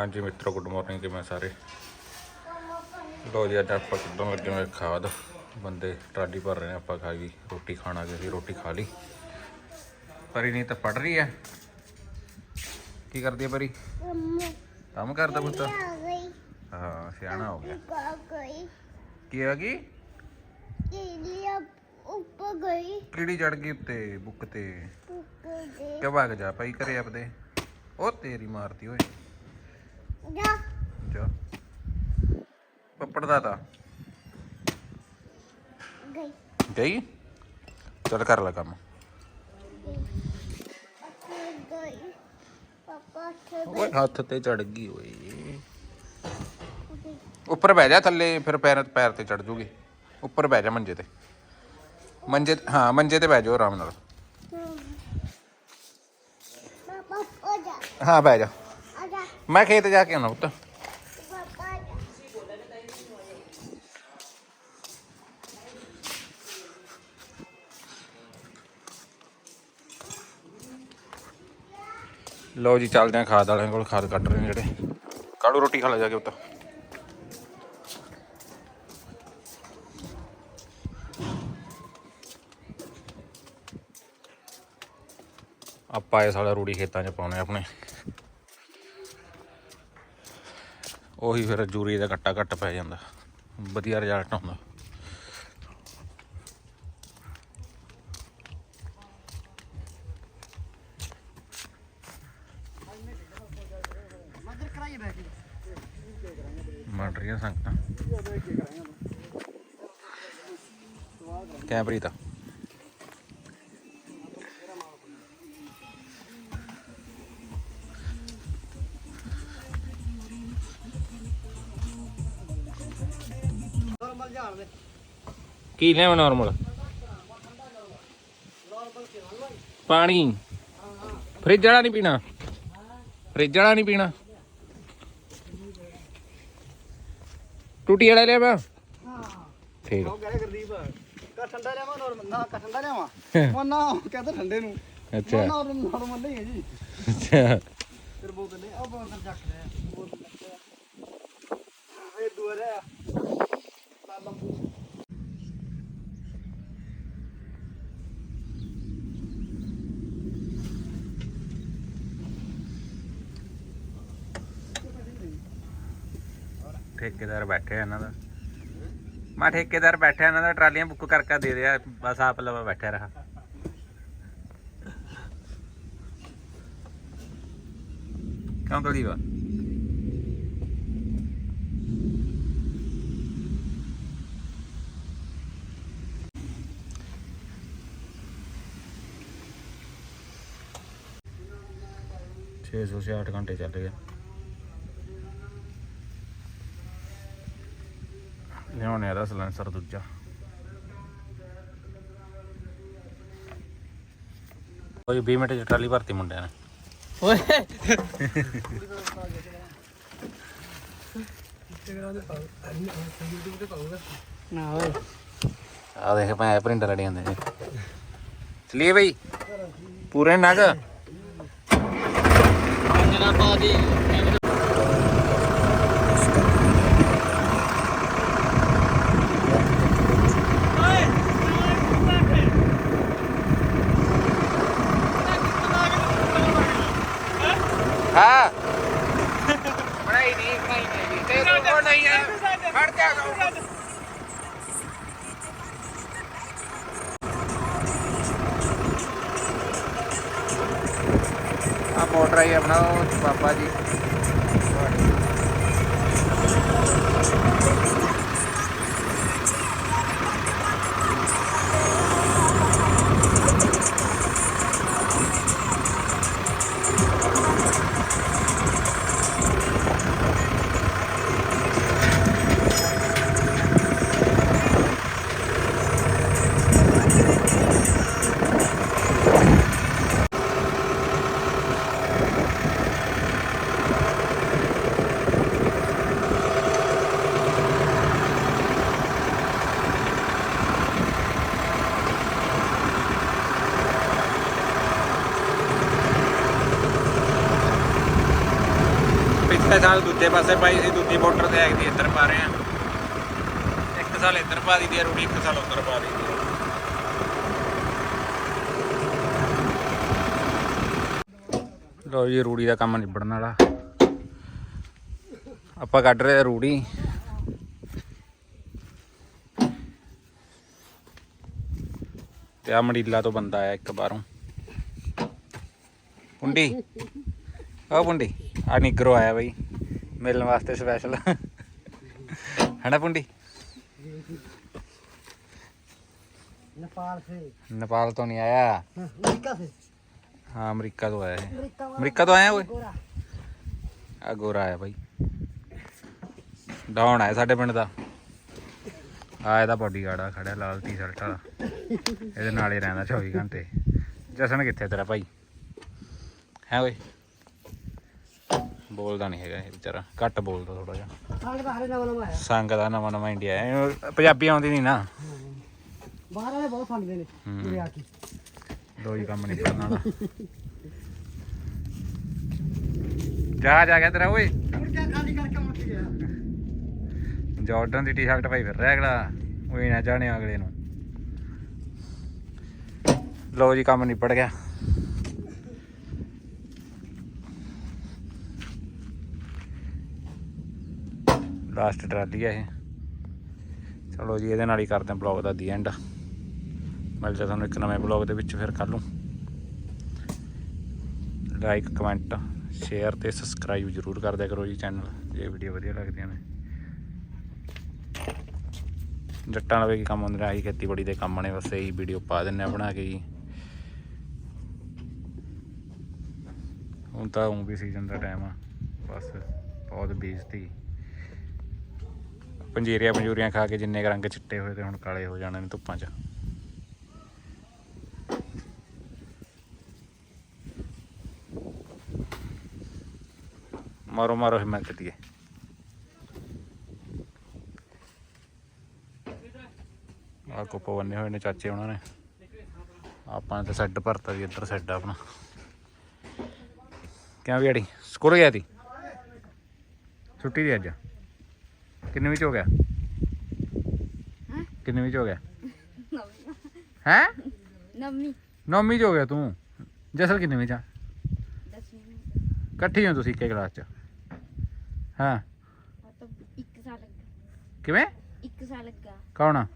ਹਾਂਜੀ ਮਿੱਤਰੋ good morning ਕਿਵੇਂ ਸਾਰੇ। ਲੋ ਜੀ ਅੱਜ ਆਪਾਂ ਕਿੱਦੋਂ ਲੱਗੇ ਹੋਏ ਖਾਦ? ਬੰਦੇ ਟਰਾਲੀ ਭਰ ਰਹੇ ਨੇ ਆਪਾਂ ਖਾ ਗਈ ਰੋਟੀ ਖਾਣਾ ਗਏ ਸੀ ਰੋਟੀ ਖਾ ਲਈ। ਪਰੀ ਨਹੀਂ ਤਾਂ ਪੜ ਰਹੀ ਹੈ? ਕੀ ਕਰਦੀ ਹੈ ਪਰੀ? ਕੰਮ ਕਰਦਾ ਪੁੱਤ? ਹਾਂ ਸਿਆਣਾ ਹੋ ਗਿਆ। ਕੀ ਆ ਗਈ? ਉੱਪਰ ਗਈ। ਕੀੜੀ ਚੜ ਗਈ ਉੱਤੇ ਬੁੱਕ ਤੇ। ਪੁੱਕ ਦੇ ਕਿ ਭਾਗ ਜਾ ਪਈ ਕਰੇ ਆਪਦੇ? ਉਹ ਤੇਰੀ ਮਾਰਤੀ ਓਏ। ਜਾ। ਜਾ। ਪੱਪੜ ਦਾ ਤਾਂ ਗਈ। ਗਈ? ਚੱਲ ਕਰ ਲੈ ਕੰਮ। ਗਈ। ਪਾਪਾ ਓਏ ਹੱਥ ਤੇ ਚੜ ਗਈ ਓਏ। ਉੱਪਰ ਬਹਿ ਜਾ ਥੱਲੇ ਫਿਰ ਪੈਰ ਪੈਰ ਤੇ ਚੜ ਜੂਗੀ। ਉੱਪਰ ਬਹਿ ਜਾ ਮੰਜੇ ਤੇ। ਮੰਜੇ ਹਾਂ ਮੰਜੇ ਤੇ ਬਹਿ ਜਾਓ ਆਰਾਮ ਨਾਲ। ਪਾਪਾ ਆ ਜਾ। ਹਾਂ ਬਹਿ ਜਾ। ਮੈਂ ਖੇਤ ਜਾ ਕੇ ਆਉਣਾ ਪੁੱਤ। ਲਓ ਜੀ, ਚੱਲਦੇ ਆਂ ਖਾਦ ਵਾਲਿਆਂ ਕੋਲ, ਖਾਦ ਕੱਢ ਰਹੇ ਨੇ ਜਿਹੜੇ। ਕਾੜੂ ਰੋਟੀ ਖਾ ਲੈ ਜਾ ਕੇ ਪੁੱਤ। ਆਪਾਂ ਇਹ ਸਾਲਾ ਰੂੜੀ ਖੇਤਾਂ 'ਚ ਪਾਉਣੇ ਆਪਣੇ। ਉਹੀ ਫਿਰ ਜੂਰੀ ਦਾ ਕੱਟਾ ਘੱਟ ਪੈ ਜਾਂਦਾ। ਵਧੀਆ ਰਿਜ਼ਲਟ ਆਉਂਦਾ। ਰਹੀਆਂ ਸੰਗਤਾਂ। ਕੈਮਰੀ ਤਾਂ ਕੀ ਲੈਵਾਂ ਨਾਰਮਲ ਪਾਣੀ। ਫ੍ਰਿਜ ਵਾਲਾ ਨਹੀਂ ਪੀਣਾ। ਫ੍ਰਿਜ ਵਾਲਾ ਨਹੀਂ ਪੀਣਾ। ਟੂਟੀ ਵਾਲਾ ਲਿਆ ਮੈਂ ਠੀਕ। ਆ। ਉਹ ਕਹੇ ਗੁਰਦੀਪ ਕਾ ਠੰਡਾ ਲਿਆਵਾਂ ਨੋਰਮਲ ਨਾ ਕਾ ਠੰਡਾ ਲਿਆਵਾਂ? ਉਹ ਨਾ ਕਹਿੰਦਾ ਠੰਡੇ ਨੂੰ। ਅੱਛਾ। ਨਾ ਨੋਰਮਲ ਨਹੀਂ ਹੈ ਜੀ। ਅੱਛਾ। ਫਿਰ ਬੋਤਲ ਨੇ ਉਹ ਬੋਤਲ ਚੱਕ ਲਿਆ। ਬੋਤਲ ਚੱਕ ਲਿਆ। ਇਹ ਦੁਆਰਾ ਲਾ ਠੇਕੇਦਾਰ ਬੈਠੇ ਆ ਇਹਨਾਂ ਦਾ। ਮੈਂ ਠੇਕੇਦਾਰ ਬੈਠਾ ਇਹਨਾਂ ਦਾ ਟਰਾਲੀਆਂ ਬੁੱਕ ਕਰਕੇ ਦੇ ਦਿਆ, ਬਸ ਆਪ ਲਵਾ ਬੈਠਿਆ ਰਹਾ। ਕਿਉਂ ਕਲੀਵਾ 666 ਘੰਟੇ ਚੱਲ ਗਿਆ ਲਿਆਉਣੇ ਆ ਦਾ ਸਲੈਂਸਰ ਦੂਜਾ। ਕੋਈ 20 ਮਿੰਟ ਚ ਟਰਾਲੀ ਭਰਤੀ ਮੁੰਡਿਆਂ ਨੇ। ਓਏ। ਨਾ ਓਏ। ਆ ਦੇਖ ਭਾਵੇਂ ਪ੍ਰਿੰਟਰ ਲੜੇ ਹੁੰਦੇ ਨੇ। ਚਲਿਏ ਬਈ। ਪੂਰੇ ਨਗ। ਜਨਾ ਪਾ ਦੀ ਹਾਂ ਬਣਾਈ ਨਹੀਂ ਬਣਾਈ ਨਹੀਂ ਤੇ ਉਹ ਨਹੀਂ ਹੈ ਖੜ ਜਾ ਆ ਮੋਟਰ ਆਈ ਆਪਣਾ ਉਹ ਬਾਬਾ ਜੀ। ਪਿਛਲੇ ਸਾਲ ਦੂਜੇ ਪਾਸੇ ਪਾਈ ਸੀ ਦੂਜੀ ਮੋਟਰ ਤੇ ਐਗਦੀ ਇੱਧਰ ਪਾ ਰਹੇ ਆ ਇੱਕ ਸਾਲ ਇੱਧਰ ਪਾ ਦੀ ਦੀ ਰੂੜੀ, ਇੱਕ ਸਾਲ ਉੱਧਰ ਪਾ ਦੀ ਦੀ ਲੋ ਜੀ, ਰੂੜੀ ਦਾ ਕੰਮ ਨਿਬੜਨ ਵਾਲਾ। ਆਪਾਂ ਕੱਢ ਰਹੇ ਰੂੜੀ। ਤੇ ਆ ਮੰਡੀਲਾ ਤੋਂ ਬੰਦਾ ਆਇਆ ਇੱਕ ਬਾਹਰੋਂ। ਪੁੰਡੀ। ਆ ਪੁੰਡੀ। ਆ ਨਿਗਰੋ ਆਇਆ ਬਈ ਮਿਲਣ ਵਾਸਤੇ ਸਪੈਸ਼ਲ ਹੈਨਾ ਪੁੰਡੀ? ਨੇਪਾਲ ਸੇ। ਨੇਪਾਲ ਤੋਂ ਨਹੀਂ ਆਇਆ। ਅਮਰੀਕਾ ਸੇ। ਹਾਂ ਅਮਰੀਕਾ ਤੋਂ ਆਇਆ ਹੈ ਅਮਰੀਕਾ ਤੋਂ ਆਇਆ ਓਏ? ਆ ਗੋਰਾ ਆਇਆ ਬਾਈ। ਡਾਉਣ ਆਇਆ ਸਾਡੇ ਪਿੰਡ ਦਾ। ਆ ਇਹਦਾ ਬਾਡੀਗਾਰਡ ਆ ਖੜਾ ਲਾਲ ਟੀ-ਸ਼ਰਟ ਵਾਲਾ। ਇਹਦੇ ਨਾਲ ਹੀ ਰਹਿੰਦਾ 24 ਘੰਟੇ। ਜਸਨ ਕਿੱਥੇ ਤੇਰਾ ਭਾਈ? ਹੈ ਓਏ? ਬੋਲਦਾ ਨਹੀਂ ਹੈਗਾ ਇਹ ਵਿਚਾਰਾ ਘੱਟ ਬੋਲਦਾ ਥੋੜਾ ਜਿਹਾ। ਸਾਡੇ ਤਾਂ ਹਰੇ ਨਵਾਂ ਨਵਾਂ ਆਇਆ। ਸੰਗ ਦਾ ਨਵਾਂ ਨਵਾਂ ਇੰਡੀਆ ਹੈ ਪੰਜਾਬੀ ਆਉਂਦੀ ਨਹੀਂ ਨਾ। ਬਾਹਰ ਵਾਲੇ ਬਹੁਤ ਸੁਣਦੇ ਨੇ ਮੇਰੇ ਆ ਕੇ। ਕੰਮ ਨਹੀਂ ਕਰਨਾ ਦਾ ਜਹਾਜ਼ ਆ ਗਿਆ ਤੇਰਾ ਓਏ। ਮੁਰਗਾ ਖਾਲੀ ਕਰਕੇ ਮੁੜ ਗਿਆ ਜਾਰਡਨ ਦੀ ਟੀ-ਸ਼ਰਟ ਪਾਈ ਫਿਰ ਰਿਹਾ ਅਗਲਾ ਓਏ ਨਾ ਜਾਣੇ ਅਗਲੇ ਨੂੰ। ਲੋ ਜੀ ਕੰਮ ਨਿਪਟ ਗਿਆ। ਲਾਸਟ ਟਰਾਲੀ ਆ ਇਹ। ਚਲੋ ਜੀ, ਇਹਦੇ ਨਾਲ ਹੀ ਕਰਦੇ ਹਾਂ ਬਲੌਗ ਦਾ ਦੀ ਐਂਡ ਮਿਲਦੇ ਤੁਹਾਨੂੰ ਇੱਕ ਨਵੇਂ ਬਲੌਗ ਦੇ ਵਿੱਚ ਫਿਰ ਕੱਲ ਨੂੰ। ਲਾਈਕ ਕਮੈਂਟ ਸ਼ੇਅਰ ਤੇ ਸਬਸਕ੍ਰਾਈਬ ਜਰੂਰ ਕਰ ਦਿਆ ਕਰੋ ਜੀ ਚੈਨਲ ਜੇ ਵੀਡੀਓ ਵਧੀਆ ਲੱਗਦੀਆਂ ਨੇ। ਜੱਟਾਂ ਲਵੇ ਕੀ ਕੰਮ ਹੁੰਦੇ ਨੇ, ਆਹੀ ਖੇਤੀਬਾੜੀ ਦੇ ਕੰਮ ਨੇ, ਬਸ ਇਹੀ ਵੀਡੀਓ ਪਾ ਦਿੰਨੇ ਆ ਬਣਾ ਕੇ ਜੀ। ਹੁਣ ਤਾਂ ਉਹ ਵੀ ਸੀਜ਼ਨ ਦਾ ਟਾਈਮ ਆ। ਬਸ, ਬਹੁਤ ਬੀਜਤੀ ਪੰਜੀਰੀਆਂ ਪੰਜੂਰੀਆਂ ਖਾ ਕੇ ਜਿੰਨੇ ਕੁ ਰੰਗ ਚਿੱਟੇ ਹੋਏ ਤੇ ਹੁਣ ਕਾਲੇ ਹੋ ਜਾਣੇ ਨੇ ਧੁੱਪਾਂ 'ਚ। ਮਾਰੋ ਮਾਰੋ ਹਿੰਮਤ ਚੱਲੀਏ ਆ ਕੋਪੋ ਬੰਨੇ ਹੋਏ ਨੇ ਚਾਚੇ ਉਹਨਾਂ ਨੇ। ਆਪਾਂ ਨੇ ਤਾਂ ਸੈੱਡ ਭਰਤਾ ਜੀ, ਇੱਧਰ ਸੈੱਡ ਆਪਣਾ। ਕਿਵੇਂ ਵੀੜੀ ਸਕੂਲ ਗਿਆ ਤੀ ਛੁੱਟੀ ਦੀ ਅੱਜ? ਕਿੰਨੇ ਵਿੱਚ ਹੋ ਗਿਆ? ਕਿੰਨੇ ਵਿੱਚ ਹੋ ਗਿਆ? ਹੈ? ਨਵੀਂ। ਨੌਵੀਂ ਚ ਹੋ ਗਿਆ ਤੂੰ। ਜਸਲ ਕਿੰਨੇ ਵਿੱਚ ਆ? ਦਸਵੀਂ ਇਕੱਠੀ ਹੋ ਤੁਸੀਂ ਇੱਕੇ ਕਲਾਸ ਚ। ਹਾਂ। ਮਤਲਬ 1 ਸਾਲ ਲੱਗਾ ਕਿਵੇਂ? 1 ਸਾਲ ਲੱਗਾ ਕੌਣ ਆ?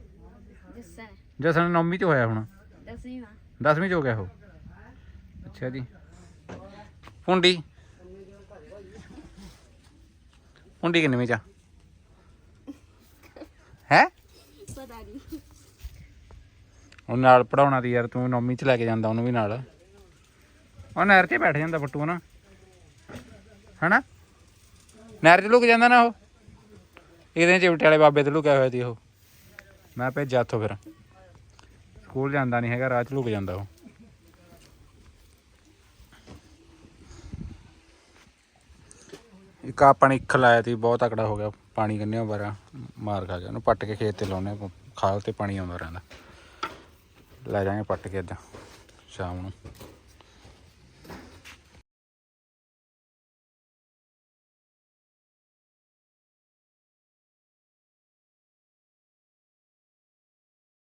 ਜੱਸਨ। ਜਸਲ ਨੌਵੀਂ ਚ ਹੋਇਆ ਹੁਣ। ਦਸਵੀਂ ਵਾਂ। 10ਵੀਂ ਚ ਹੋ ਗਿਆ ਉਹ। ਅੱਛਾ ਜੀ। ਪੁੰਡੀ ਪੁੰਡੀ ਕਿੰਨੇ ਵਿੱਚ ਆ? ਹੈ? ਪਤਾ ਨਹੀਂ। ਉਹ ਨਾਲ ਪੜਾਉਣਾ ਦੀ ਯਾਰ ਤੂੰ ਨੌਵੀਂ ਚ ਲੈ ਕੇ ਜਾਂਦਾ ਉਹਨੂੰ ਵੀ ਨਾਲ। ਉਹ ਨਹਿਰ 'ਤੇ ਬੈਠ ਜਾਂਦਾ ਫੱਟੂ ਨਾ ਹਨਾ? ਨਹਿਰ 'ਚ ਲੁਕ ਜਾਂਦਾ ਨਾ ਉਹ? ਇਹਦੇ ਚਿਮਟੇ ਵਾਲੇ ਬਾਬੇ ਤੇ ਲੁਕਿਆ ਹੋਇਆ ਸੀ ਉਹ। ਮੈਂ ਭੇਜਿਆ ਉੱਥੋਂ ਫਿਰ। ਸਕੂਲ ਜਾਂਦਾ ਨਹੀਂ ਹੈਗਾ ਰਾਹ 'ਚ ਲੁਕ ਜਾਂਦਾ ਉਹ। ਇੱਕ ਆਪਾਂ ਨੇ ਇੱਕ ਲਾਇਆ ਸੀ ਬਹੁਤ ਤਕੜਾ ਹੋ ਗਿਆ। ਪਾਣੀ ਕੰਨੇ ਬਾਰਾ ਮਾਰ ਖਾ ਗਿਆ। ਉਹਨੂੰ ਪੱਟ ਕੇ ਖੇਤ ਤੇ ਲਾਉਨੇ ਆ, ਖਾਲ ਤੇ ਪਾਣੀ ਆਉਂਦਾ ਰਹਿੰਦਾ। ਲੈ ਜਾਾਂਗੇ ਪੱਟ ਕੇ ਅੱਜ ਸ਼ਾਮ ਨੂੰ।